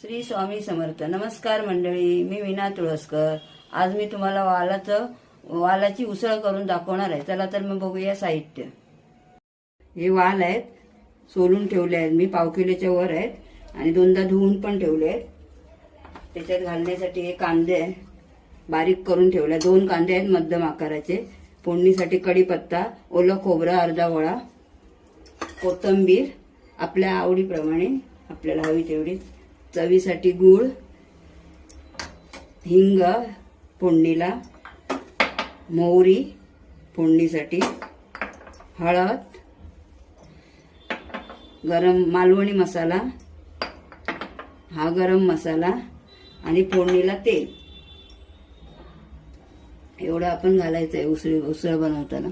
श्री स्वामी समर्थ. नमस्कार मंडळी मी विना तुळसकर. आज मी तुम्हाला वालाचं वालाची उसळ करून दाखवणार आहे. चला तर मग बघूया साहित्य. हे वाल आहेत सोलून ठेवले आहेत. मी पाव किलोच्या वर आहेत आणि दोनदा धुवून पण ठेवले आहेत. त्याच्यात घालण्यासाठी हे कांदे आहे. बारीक करून ठेवले. दोन कांदे आहेत मध्यम आकाराचे. फोडणीसाठी कढीपत्ता ओलं खोबरं अर्धा गोळा कोथिंबीर आपल्या आवडीप्रमाणे आपल्याला हवी तेवढी चवीसाठी गूळ हिंग फोडणीला मोहरी फोडणीसाठी हळद गरम मालवणी मसाला हा गरम मसाला आणि फोडणीला तेल. एवढं आपण घालायचं आहे उसळी उसळ बनवताना.